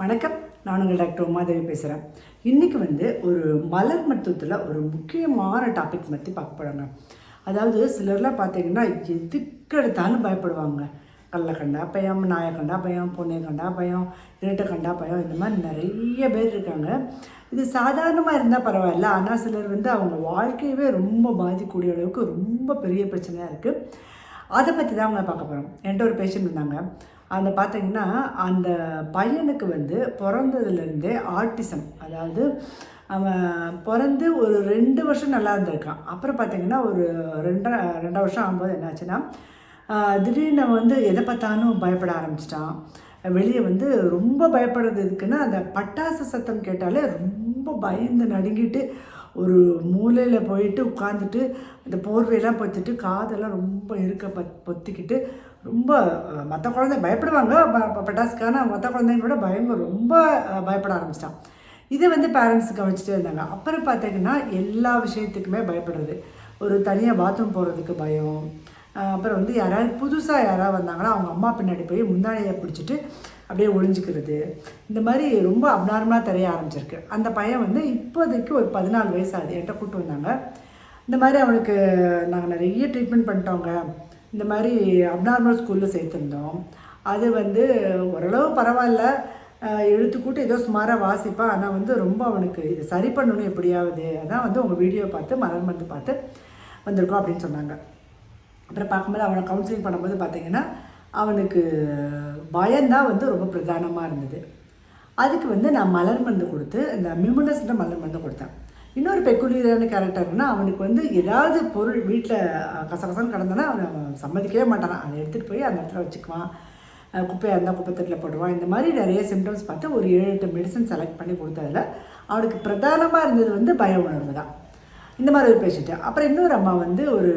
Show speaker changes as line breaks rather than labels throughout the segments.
வணக்கம். நான் உங்கள் டாக்டர் உமாதேவி பேசுகிறேன் இன்றைக்கி வந்து ஒரு மலர் மருத்துவத்தில் ஒரு முக்கியமான டாபிக் பற்றி பார்க்க போகிறாங்க அதாவது சிலர்லாம் பார்த்தீங்கன்னா எதுக்கு எடுத்தாலும் பயப்படுவாங்க? கல்ல கண்டா பயம் நாயை கண்டா பயம் பொண்ணை கண்டா பயம் இரட்டை கண்டா பயம் இந்த மாதிரி நிறைய பேர் இருக்காங்க. இது சாதாரணமாக இருந்தால் பரவாயில்ல. ஆனால் சிலர் வந்து அவங்க வாழ்க்கையவே ரொம்ப பாதிக்கக்கூடிய அளவுக்கு ரொம்ப பெரிய பிரச்சனையாக இருக்குது அதை பற்றி தான் அவங்க பார்க்க போகிறோம் என்கிட்ட ஒரு பேஷண்ட் இருந்தாங்க. அந்த பார்த்திங்கன்னா அந்த பையனுக்கு வந்து பிறந்ததுலேருந்தே ஆர்டிசம் அதாவது அவன் பிறந்து ஒரு ரெண்டு வருஷம் நல்லா இருந்திருக்கான். அப்புறம் பார்த்திங்கன்னா ஒரு ரெண்டரை ரெண்டரை வருஷம் ஆகும்போது என்னாச்சுன்னா திடீர்னு வந்து எதை பார்த்தாலும் பயப்பட ஆரம்பிச்சிட்டான். வெளியே வந்து ரொம்ப பயப்படுறது எதுக்குன்னா அந்த பட்டாசு சத்தம் கேட்டாலே ரொம்ப பயந்து நடுங்கிட்டு ஒரு மூலையில் போயிட்டு உட்காந்துட்டு அந்த போர்வையெல்லாம் பொத்திட்டு காதெல்லாம் ரொம்ப இருக்க பத் பொத்திக்கிட்டு ரொம்ப மற்ற குழந்தை பயப்படுவாங்க. ப- பட்டாசுக்கான மற்ற குழந்தைங்களோட பயம் ரொம்ப பயப்பட ஆரம்பிச்சிட்டான். இதை வந்து பேரண்ட்ஸ் கவனிச்சிட்டே இருந்தாங்க. அப்புறம் பார்த்தீங்கன்னா எல்லா விஷயத்துக்குமே பயப்படுறது. ஒரு தனியாக பாத்ரூம் போகிறதுக்கு பயம். அப்புறம் வந்து யாராவது புதுசாக யாராவது வந்தாங்கன்னா அவங்க அம்மா பின்னாடி போய் முந்தானையை பிடிச்சிட்டு அப்படியே ஒழிஞ்சிக்கிறது இந்த மாதிரி ரொம்ப அப்நார்மலாக தெரிய ஆரம்பிச்சிருக்கு. அந்த பையன் வந்து இப்போதைக்கு ஒரு பதினாலு வயசு ஆகுது. என்கிட்ட கூப்பிட்டு வந்தாங்க. இந்த மாதிரி அவனுக்கு நாங்கள் நிறைய ட்ரீட்மெண்ட் பண்ணிட்டோங்க. இந்த மாதிரி அப்நார்மல் ஸ்கூலில் சேர்த்துருந்தோம். அது வந்து ஓரளவு பரவாயில்ல. எழுத்துக்கூட்டு கூட்டு ஏதோ சுமாராக வாசிப்பான் ஆனால் வந்து ரொம்ப அவனுக்கு இது சரி பண்ணணும் எப்படியாவது. அதான் வந்து உங்கள் வீடியோ பார்த்து மலர் மருந்து பார்த்து வந்திருக்கோம் அப்படின்னு சொன்னாங்க. அப்புறம் பார்க்கும்போது அவனை கவுன்சிலிங் பண்ணும்போது பார்த்தீங்கன்னா அவனுக்கு பயம்தான் வந்து ரொம்ப பிரதானமாக இருந்தது. அதுக்கு வந்து நான் மலர் மருந்து கொடுத்து இந்த மிமுனஸ்ன்ற மலர் மருந்து கொடுத்தேன். இன்னொரு பெக்குலியரான கேரக்டர்னா அவனுக்கு வந்து ஏதாவது பொருள் வீட்டில் கசகசன்னு கடந்தோன்னா அவன் சம்மதிக்கவே மாட்டான். அதை எடுத்துகிட்டு போய் அந்த இடத்துல வச்சுக்குவான். குப்பையாக இருந்தால் குப்பை தட்டில் போடுவான் இந்த மாதிரி நிறைய சிம்டம்ஸ் பார்த்து ஒரு ஏழு எட்டு மெடிசன் செலக்ட் பண்ணி கொடுத்ததில் அவனுக்கு பிரதானமாக இருந்தது வந்து பய உணர்வு தான். இந்த மாதிரி ஒரு பேஷண்ட்டு அப்புறம் இன்னொரு அம்மா வந்து ஒரு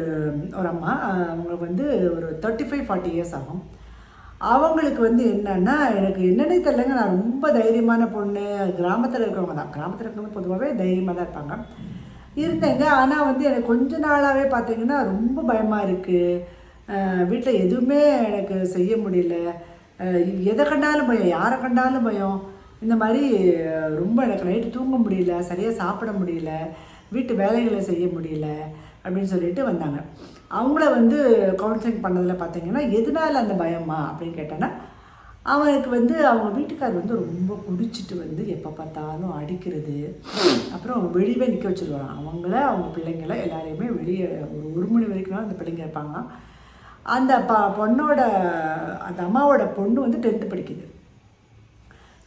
ஒரு அம்மா அவங்களுக்கு வந்து ஒரு தேர்ட்டி ஃபைவ் ஃபார்ட்டி இயர்ஸ் ஆகும். அவங்களுக்கு வந்து என்னன்னா எனக்கு என்னன்னே தெரியலங்க. நான் ரொம்ப தைரியமான பொண்ணு. கிராமத்தில் இருக்கிறவங்க தான். கிராமத்தில் இருக்கிறவங்க பொதுவாகவே தைரியமாக தான் இருப்பாங்க. இருந்தேங்க. ஆனால் வந்து எனக்கு கொஞ்ச நாளாகவே பார்த்தீங்கன்னா ரொம்ப பயமாக இருக்குது வீட்டில் எதுவுமே எனக்கு செய்ய முடியல. எதை கண்டாலும் பயம். யாரை கண்டாலும் பயம். இந்த மாதிரி ரொம்ப எனக்கு நைட்டு தூங்க முடியல. சரியாக சாப்பிட முடியல. வீட்டு வேலைகளை செய்ய முடியல. அப்படின்னு சொல்லிட்டு வந்தாங்க. அவங்கள வந்து கவுன்சிலிங் பண்ணதில் பார்த்தீங்கன்னா எதனால அந்த பயமா? அப்படின்னு கேட்டேன்னா அவனுக்கு வந்து அவங்க வீட்டுக்கார் வந்து ரொம்ப குடிச்சிட்டு வந்து எப்போ பார்த்தாலும் அடிக்கிறது. அப்புறம் வெளியவே நிற்க வச்சுருவாங்க அவங்கள அவங்க பிள்ளைங்கள எல்லாரையுமே வெளியே ஒரு ஒரு மணி வரைக்கும் அந்த பிள்ளைங்க இருப்பாங்க அந்த ப பொண்ணோட அந்த அம்மாவோட பொண்ணு வந்து டென்த்து படிக்குது.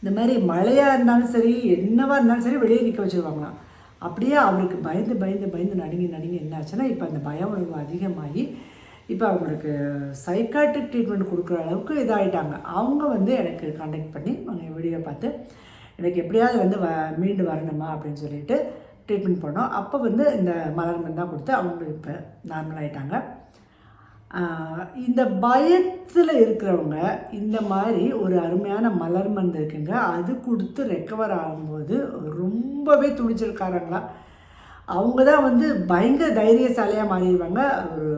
இந்த மாதிரி மழையாக இருந்தாலும் சரி என்னவாக இருந்தாலும் சரி வெளியே நிற்க வச்சுருவாங்களாம். அப்படியே அவருக்கு பயந்து பயந்து பயந்து நடுங்கி நடுங்கி என்ன ஆச்சுன்னா இப்போ அந்த பய உணர்வு அதிகமாகி இப்போ அவங்களுக்கு சைக்காட்டிக் ட்ரீட்மெண்ட் கொடுக்குற அளவுக்கு இதாகிட்டாங்க அவங்க வந்து எனக்கு காண்டாக்ட் பண்ணி அவங்க வீடியோ பார்த்து எனக்கு எப்படியாவது வந்து வ மீண்டு வரணுமா? அப்படின்னு சொல்லிட்டு ட்ரீட்மெண்ட் பண்ணோம். அப்போ வந்து இந்த மலர் தான் கொடுத்து அவங்க இப்போ நார்மல் ஆகிட்டாங்க இந்த பயத்தில் இருக்கிறவங்க இந்த மாதிரி ஒரு அருமையான மலர் மருந்து இருக்குங்க. அது கொடுத்து ரெக்கவர் ஆகும்போது ரொம்பவே துடிச்சிருக்காரங்களா அவங்க தான் வந்து பயங்கர தைரியசாலியாக மாறிடுவாங்க. ஒரு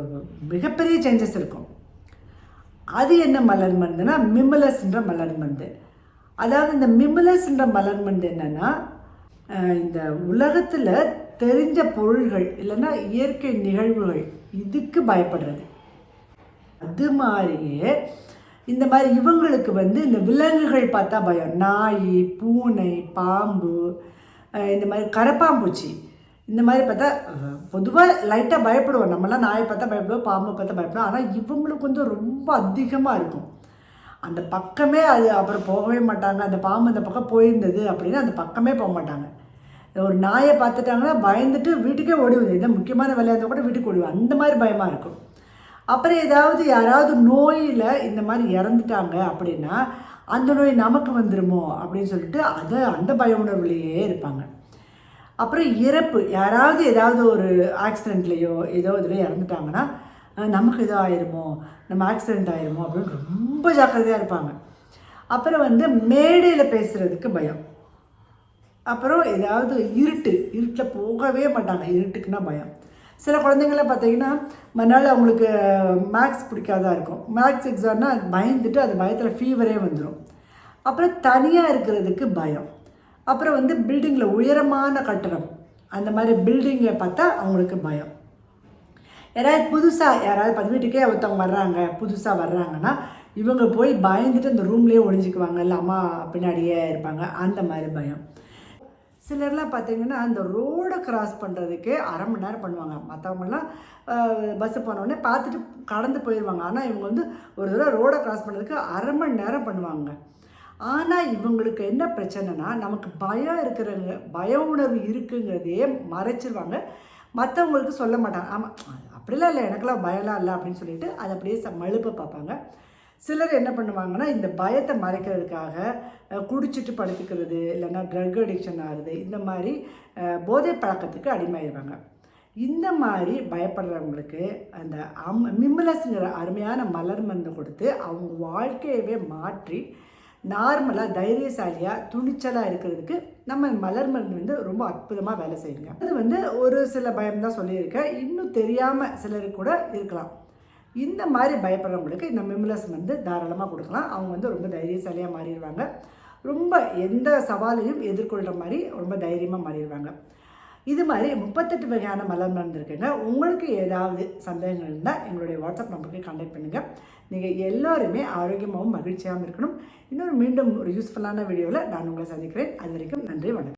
மிகப்பெரிய சேஞ்சஸ் இருக்கும். அது என்ன மலர் மருந்துனா மிமலஸ்ன்ற மலர் மருந்து. அதாவது இந்த மிமலஸ்ன்ற மலர் மருந்து என்னென்னா இந்த உலகத்தில் தெரிஞ்ச பொருள்கள் இல்லைன்னா இயற்கை நிகழ்வுகள் இதுக்கு பயப்படுறது. அது மாதிரியே இந்த மாதிரி இவங்களுக்கு வந்து இந்த விலங்குகள் பார்த்தா பயம். நாய் பூனை பாம்பு இந்த மாதிரி கரப்பாம்பூச்சி இந்த மாதிரி பார்த்தா பொதுவாக லைட்டாக பயப்படுவோம். நம்மளாம் நாயை பார்த்தா பயப்படுவோம் பாம்பை பார்த்தா பயப்படுவோம். ஆனால் இவங்களுக்கு வந்து ரொம்ப அதிகமாக இருக்கும். அந்த பக்கமே அது அப்புறம் போகவே மாட்டாங்க. அந்த பாம்பு அந்த பக்கம் போயிருந்தது அப்படின்னா அந்த பக்கமே போக மாட்டாங்க. ஒரு நாயை பார்த்துட்டாங்கன்னா பயந்துட்டு வீட்டுக்கே ஓடிவது இந்த இதான் முக்கியமான விளையாட்டு கூட வீட்டுக்கு ஓடிவாங்க அந்த மாதிரி பயமாக இருக்கும். அப்புறம் ஏதாவது யாராவது நோயில் இந்த மாதிரி இறந்துட்டாங்க அப்படின்னா அந்த நோய் நமக்கு வந்துருமோ அப்படின்னு சொல்லிட்டு அதை அந்த பய உணர்வுலேயே இருப்பாங்க. அப்புறம் இறப்பு யாராவது ஏதாவது ஒரு ஆக்சிடெண்ட்லேயோ ஏதோ இதில் இறந்துட்டாங்கன்னா நமக்கு ஏதோ ஆயிருமோ நம்ம ஆக்சிடெண்ட் ஆயிருமோ அப்படின்னு ரொம்ப ஜாக்கிரதையாக இருப்பாங்க. அப்புறம் வந்து மேடையில் பேசுகிறதுக்கு பயம். அப்புறம் ஏதாவது இருட்டு இருட்டில் போகவே மாட்டாங்க. இருட்டுக்குன்னா பயம். சில குழந்தைங்களாம் பார்த்தீங்கன்னா மறுநாள் அவங்களுக்கு மேக்ஸ் பிடிக்காதா இருக்கும். மேக்ஸ் எக்ஸாம்னா பயந்துட்டு அது பயத்தில் ஃபீவரே வந்துடும் அப்புறம் தனியாக இருக்கிறதுக்கு பயம். அப்புறம் வந்து பில்டிங்கில் உயரமான கட்டடம். அந்த மாதிரி பில்டிங்கை பார்த்தா அவங்களுக்கு பயம். யாராவது புதுசாக யாராவது பத்து வீட்டுக்கே ஒருத்தவங்க வர்றாங்க புதுசாக வர்றாங்கன்னா இவங்க போய் பயந்துட்டு அந்த ரூம்லேயே ஒழிஞ்சிக்குவாங்க இல்லை அம்மா பின்னாடியே இருப்பாங்க. அந்த மாதிரி பயம். சிலர்லாம் பார்த்தீங்கன்னா அந்த ரோடை கிராஸ் பண்ணுறதுக்கே அரை மணி நேரம் பண்ணுவாங்க. மற்றவங்கலாம் பஸ்ஸு போனோடனே பார்த்துட்டு கடந்து போயிடுவாங்க ஆனால் இவங்க வந்து ஒரு தடவை ரோடை கிராஸ் பண்ணுறதுக்கு அரை மணி நேரம் பண்ணுவாங்க. ஆனால் இவங்களுக்கு என்ன பிரச்சனைனா நமக்கு பயம் இருக்கிறவங்க பய உணர்வு இருக்குங்கிறதையே மறைச்சிருவாங்க. மற்றவங்களுக்கு சொல்ல மாட்டாங்க. ஆமாம் அப்படிலாம் இல்லை எனக்கெல்லாம் பயம்லாம் இல்லை அப்படின்னு சொல்லிட்டு அதை அப்படியே ச மழுப்ப பார்ப்பாங்க. சிலர் என்ன பண்ணுவாங்கன்னா இந்த பயத்தை மறைக்கிறதுக்காக குடிச்சிட்டு படுத்துக்கிறது இல்லைன்னா ட்ரக் அடிக்ஷன் ஆகுது இந்த மாதிரி போதை பழக்கத்துக்கு அடிமையாயிருவாங்க. இந்த மாதிரி பயப்படுறவங்களுக்கு அந்த அம் மிம்மலஸ்ங்கிற அருமையான மலர் மருந்து கொடுத்து அவங்க வாழ்க்கையவே மாற்றி நார்மலாக தைரியசாலியாக துணிச்சலாக இருக்கிறதுக்கு நம்ம மலர் மருந்து வந்து ரொம்ப அற்புதமாக வேலை செய்யுங்க. அது வந்து ஒரு சில பயம் தான் சொல்லியிருக்கேன். இன்னும் தெரியாமல் சிலருக்கு கூட இருக்கலாம். இந்த மாதிரி பயப்படுறவங்களுக்கு இந்த மிம்லஸ் வந்து தாராளமாக கொடுக்கலாம். அவங்க வந்து ரொம்ப தைரியசாலியாக மாறிடுவாங்க. ரொம்ப எந்த சவாலையும் எதிர்கொள்கிற மாதிரி ரொம்ப தைரியமாக மாறிடுவாங்க. இது மாதிரி முப்பத்தெட்டு வகையான மலர் மருந்து இருக்குங்க உங்களுக்கு ஏதாவது சந்தேகங்கள் இருந்தால் எங்களுடைய வாட்ஸ்அப் நம்பருக்கு கான்டாக்ட் பண்ணுங்கள் நீங்கள் எல்லோருமே ஆரோக்கியமாகவும் மகிழ்ச்சியாகவும் இருக்கணும். இன்னொரு மீண்டும் ஒரு யூஸ்ஃபுல்லான வீடியோவில் நான் உங்களை சந்திக்கிறேன். அது வரைக்கும் நன்றி வணக்கம்.